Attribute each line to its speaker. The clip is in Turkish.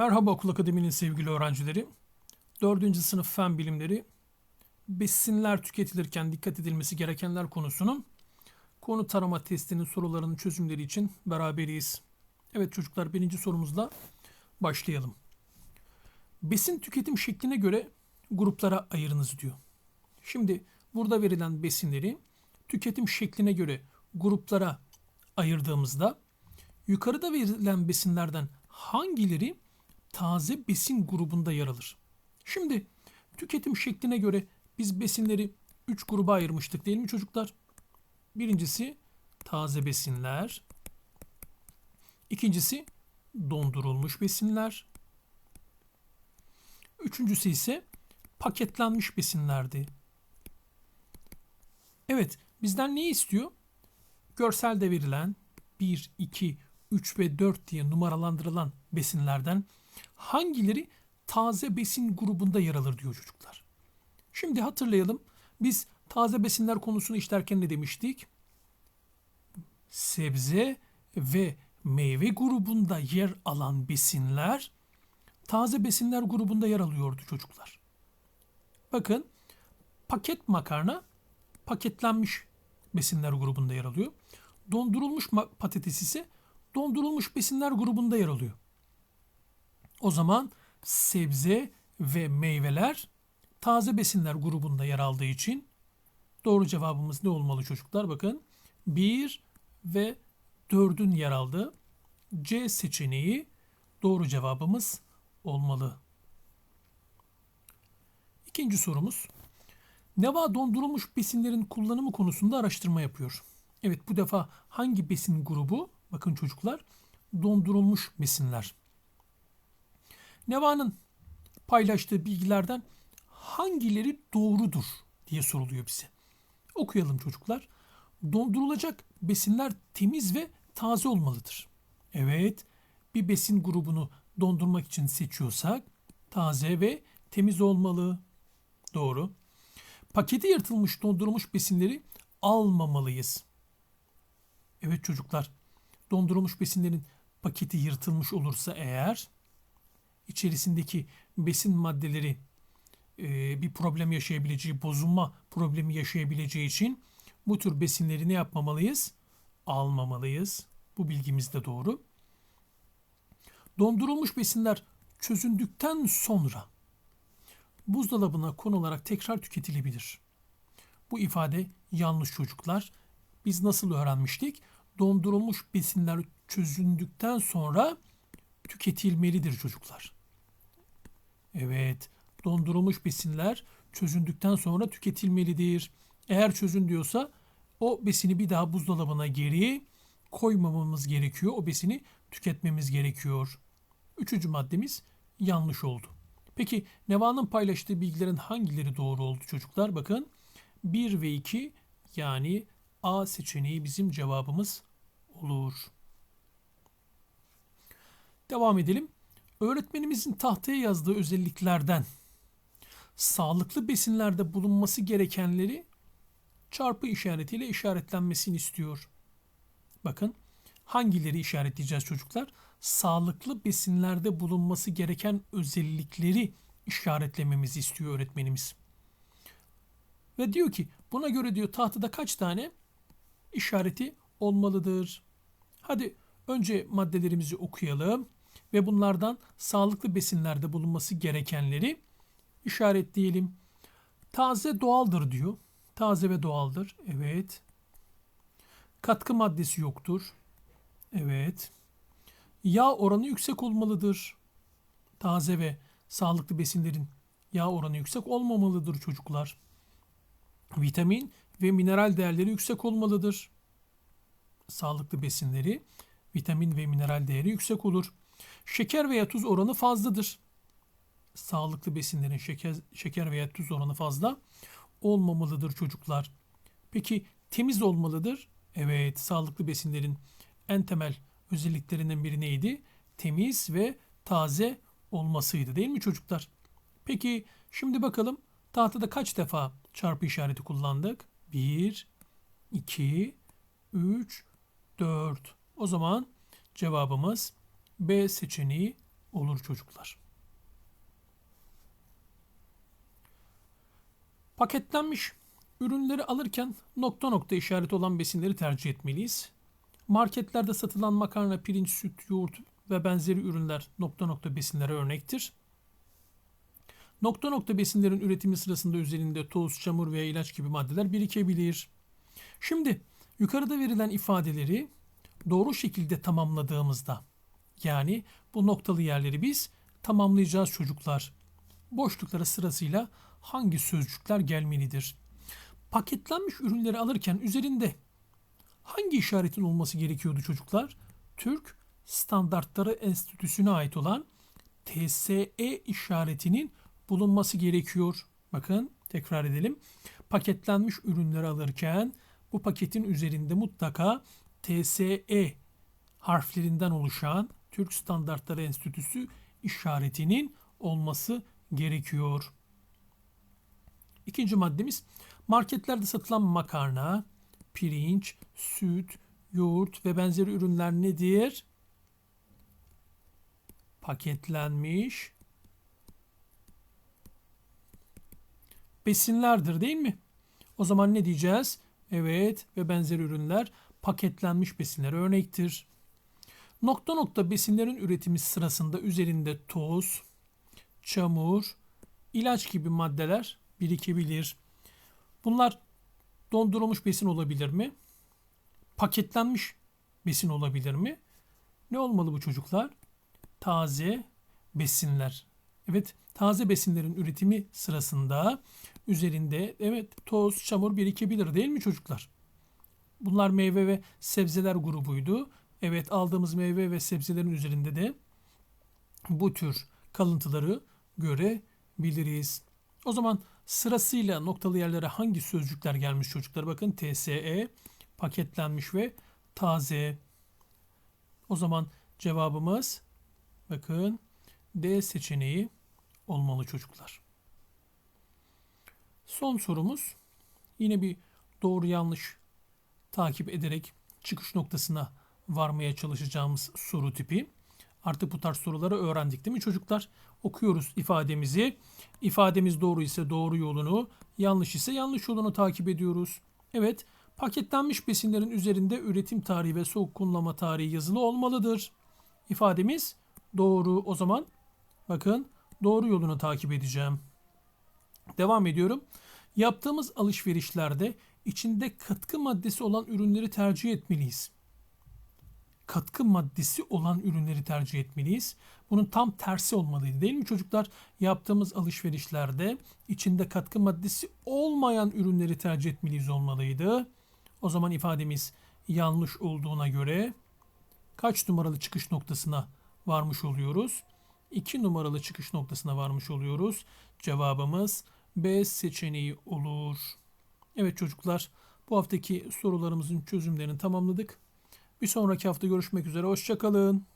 Speaker 1: Merhaba Okul Akademi'nin sevgili öğrencileri. 4. sınıf fen bilimleri besinler tüketilirken dikkat edilmesi gerekenler konusunun konu tarama testinin sorularının çözümleri için beraberiz. Evet çocuklar birinci sorumuzla başlayalım. Besin tüketim şekline göre gruplara ayırınız diyor. Şimdi burada verilen besinleri tüketim şekline göre gruplara ayırdığımızda yukarıda verilen besinlerden hangileri taze besin grubunda yer alır? Şimdi tüketim şekline göre biz besinleri 3 gruba ayırmıştık değil mi çocuklar? Birincisi taze besinler. İkincisi dondurulmuş besinler. Üçüncüsü ise paketlenmiş besinlerdi. Evet, bizden ne istiyor? Görselde verilen 1, 2, 3 ve 4 diye numaralandırılan besinlerden hangileri taze besin grubunda yer alır diyor çocuklar. Şimdi hatırlayalım. Biz taze besinler konusunu işlerken ne demiştik? Sebze ve meyve grubunda yer alan besinler taze besinler grubunda yer alıyordu çocuklar. Bakın paket makarna paketlenmiş besinler grubunda yer alıyor. Dondurulmuş patates ise dondurulmuş besinler grubunda yer alıyor. O zaman sebze ve meyveler taze besinler grubunda yer aldığı için doğru cevabımız ne olmalı çocuklar? Bakın 1 ve 4'ün yer aldığı C seçeneği doğru cevabımız olmalı. İkinci sorumuz. Neva dondurulmuş besinlerin kullanımı konusunda araştırma yapıyor. Evet bu defa hangi besin grubu? Bakın çocuklar dondurulmuş besinler. Neva'nın paylaştığı bilgilerden hangileri doğrudur diye soruluyor bize. Okuyalım çocuklar. Dondurulacak besinler temiz ve taze olmalıdır. Evet, bir besin grubunu dondurmak için seçiyorsak taze ve temiz olmalı. Doğru. Paketi yırtılmış dondurulmuş besinleri almamalıyız. Evet çocuklar, dondurulmuş besinlerin paketi yırtılmış olursa eğer içerisindeki besin maddeleri e, bir problem yaşayabileceği, bozulma problemi yaşayabileceği için bu tür besinleri ne yapmamalıyız? Almamalıyız. Bu bilgimiz de doğru. Dondurulmuş besinler çözündükten sonra buzdolabına konularak tekrar tüketilebilir. Bu ifade yanlış çocuklar. Biz nasıl öğrenmiştik? Dondurulmuş besinler çözündükten sonra tüketilmelidir çocuklar. Evet, dondurulmuş besinler çözündükten sonra tüketilmelidir. Eğer çözün diyorsa o besini bir daha buzdolabına geri koymamamız gerekiyor. O besini tüketmemiz gerekiyor. Üçüncü maddemiz yanlış oldu. Peki Neva'nın paylaştığı bilgilerin hangileri doğru oldu çocuklar? Bakın 1 ve 2 yani A seçeneği bizim cevabımız olur. Devam edelim. Öğretmenimizin tahtaya yazdığı özelliklerden sağlıklı besinlerde bulunması gerekenleri çarpı işaretiyle işaretlenmesini istiyor. Bakın hangileri işaretleyeceğiz çocuklar? Sağlıklı besinlerde bulunması gereken özellikleri işaretlememizi istiyor öğretmenimiz. Ve diyor ki buna göre diyor tahtada kaç tane işareti olmalıdır? Hadi önce maddelerimizi okuyalım ve bunlardan sağlıklı besinlerde bulunması gerekenleri işaretleyelim. Taze doğaldır diyor. Taze ve doğaldır. Evet. Katkı maddesi yoktur. Evet. Yağ oranı yüksek olmalıdır. Taze ve sağlıklı besinlerin yağ oranı yüksek olmamalıdır çocuklar. Vitamin ve mineral değerleri yüksek olmalıdır. Sağlıklı besinleri vitamin ve mineral değeri yüksek olur. Şeker veya tuz oranı fazladır. Sağlıklı besinlerin şeker, şeker veya tuz oranı fazla olmamalıdır çocuklar. Peki temiz olmalıdır. Evet, sağlıklı besinlerin en temel özelliklerinden biri neydi? Temiz ve taze olmasıydı değil mi çocuklar? Peki şimdi bakalım tahtada kaç defa çarpı işareti kullandık? 1, 2, 3, 4. O zaman cevabımız B seçeneği olur çocuklar. Paketlenmiş ürünleri alırken nokta nokta işareti olan besinleri tercih etmeliyiz. Marketlerde satılan makarna, pirinç, süt, yoğurt ve benzeri ürünler nokta nokta besinlere örnektir. Nokta nokta besinlerin üretimi sırasında üzerinde toz, çamur veya ilaç gibi maddeler birikebilir. Şimdi yukarıda verilen ifadeleri doğru şekilde tamamladığımızda yani bu noktalı yerleri biz tamamlayacağız çocuklar. Boşluklara sırasıyla hangi sözcükler gelmelidir? Paketlenmiş ürünleri alırken üzerinde hangi işaretin olması gerekiyordu çocuklar? Türk Standartları Enstitüsü'ne ait olan TSE işaretinin bulunması gerekiyor. Bakın tekrar edelim. Paketlenmiş ürünleri alırken bu paketin üzerinde mutlaka TSE harflerinden oluşan Türk Standartları Enstitüsü işaretinin olması gerekiyor. İkinci maddemiz marketlerde satılan makarna, pirinç, süt, yoğurt ve benzeri ürünler nedir? Paketlenmiş besinlerdir değil mi? O zaman ne diyeceğiz? Evet ve benzeri ürünler paketlenmiş besinler örnektir. Nokta nokta besinlerin üretimi sırasında üzerinde toz, çamur, ilaç gibi maddeler birikebilir. Bunlar dondurulmuş besin olabilir mi? Paketlenmiş besin olabilir mi? Ne olmalı bu çocuklar? Taze besinler. Evet, taze besinlerin üretimi sırasında üzerinde evet toz, çamur birikebilir değil mi çocuklar? Bunlar meyve ve sebzeler grubuydu. Evet aldığımız meyve ve sebzelerin üzerinde de bu tür kalıntıları görebiliriz. O zaman sırasıyla noktalı yerlere hangi sözcükler gelmiş çocuklar? Bakın TSE, paketlenmiş ve taze. O zaman cevabımız bakın D seçeneği olmalı çocuklar. Son sorumuz yine bir doğru yanlış takip ederek çıkış noktasına varmaya çalışacağımız soru tipi. Artık bu tarz soruları öğrendik değil mi çocuklar? Okuyoruz ifademizi. İfademiz doğru ise doğru yolunu, yanlış ise yanlış yolunu takip ediyoruz. Evet, paketlenmiş besinlerin üzerinde üretim tarihi ve soğuk kullanma tarihi yazılı olmalıdır. İfademiz doğru. O zaman bakın doğru yolunu takip edeceğim. Devam ediyorum. Yaptığımız alışverişlerde içinde katkı maddesi olan ürünleri tercih etmeliyiz. Katkı maddesi olan ürünleri tercih etmeliyiz. Bunun tam tersi olmalıydı değil mi çocuklar? Yaptığımız alışverişlerde içinde katkı maddesi olmayan ürünleri tercih etmeliyiz olmalıydı. O zaman ifademiz yanlış olduğuna göre kaç numaralı çıkış noktasına varmış oluyoruz? 2 numaralı çıkış noktasına varmış oluyoruz. Cevabımız B seçeneği olur. Evet çocuklar bu haftaki sorularımızın çözümlerini tamamladık. Bir sonraki hafta görüşmek üzere. Hoşçakalın.